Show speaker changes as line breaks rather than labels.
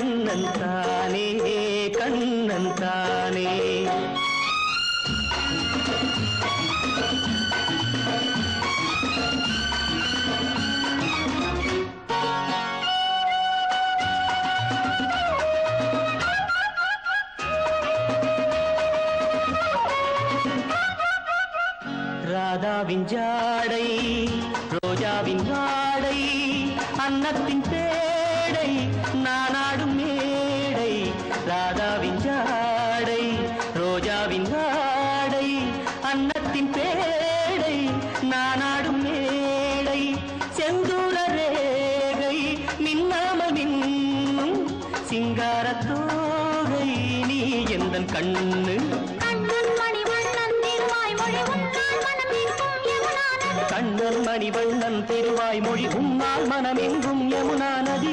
కన్నంతానే కన్నంతానే ராதாவின் ஜாடை ரோஜாவின் ஆடை அன்னத்தின் பேர் மேடை நானாடும் மேடை ராதாவின் ஜாடை ரோஜாவின் ஆடை அன்னத்தின் பேடை நானாடும் மேடை செந்தூர ரேகை மின்னாமல் மின்னும் சிங்காரத்தோகை நீ எந்தன் கண்ணு
மணி வண்ணன் நீர்வாய் மொழி
மணி வண்ணன் பெருவாய் மொழி உன்னால் மனமெங்கும் யமுனா நதி